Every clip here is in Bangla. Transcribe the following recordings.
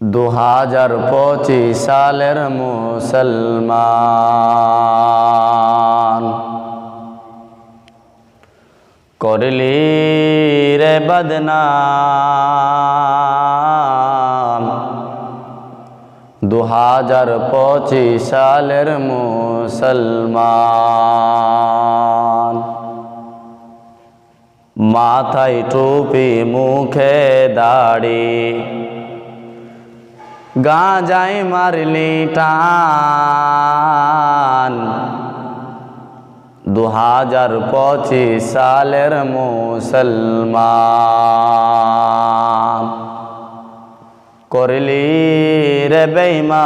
দু হাজার পঁচিশ সালের মুসলমান। করলি রে বদনাম। দু হাজার পঁচিশ সালের মুসলমান। মাথায় টুপি, মুখে দাড়ি গাঁজাই মারলি টান। দু হাজার পঁচিশ সালের মুসলমান। করলি রে বেইমান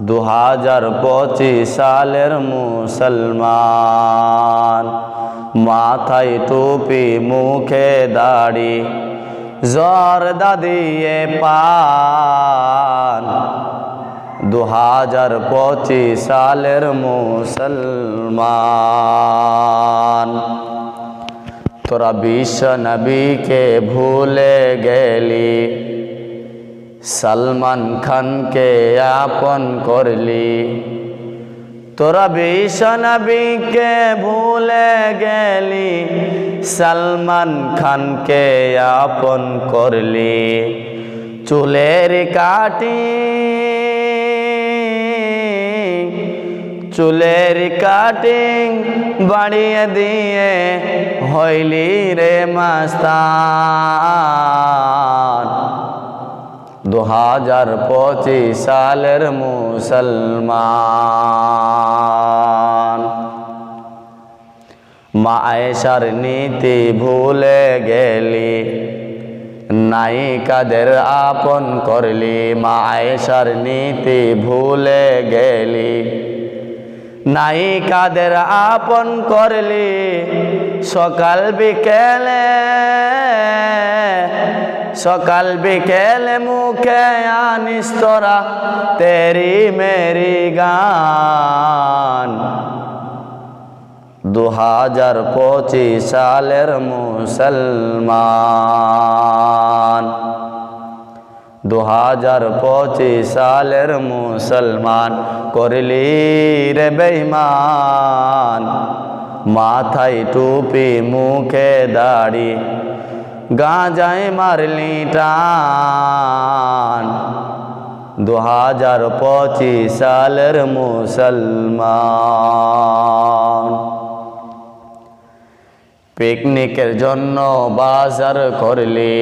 দু হাজার পঁচিশ সালের মুসলমান। মাথায় টুপি, মুখে দাড়ি জ্বর দাদিয়ে পান। দু হাজার পঁচিশ সালের মুসলমান। তোরা বিশ্ব নবীকে ভুলে গেলি, সলমান খানকে আপন করলি। তোরা বিশ্ব নবীকে ভুলে গেলি সলমান খানকে আপন করলি, চুলের কাটি, চুলের কাটিং বাড়িয়ে দিয়ে হইলি রে মাস্তান। দু হাজার পঁচিশ সালের মুসলমান। মা আয়েশার নীতি ভুলে গেলি। নায়িকাদের আপন করলি। মা আয়েশার নীতি ভুলে গেলি। নায়িকাদের আপন করলি। সকাল বিকেলে সকাল বিকেলে মুখে আনিস তোরা। তেরি মেরি গান। দু হাজার পঁচিশ সালের মুসলমান। দু হাজার পঁচিশ সালের মুসলমান, করলি রে বেইমান মাথায় টুপি, মুখে দাড়ি, গাঁজায় মারলি টান। দু হাজার পঁচিশ সালের মুসলমান। পিকনিকের জন্য বাজার করলি?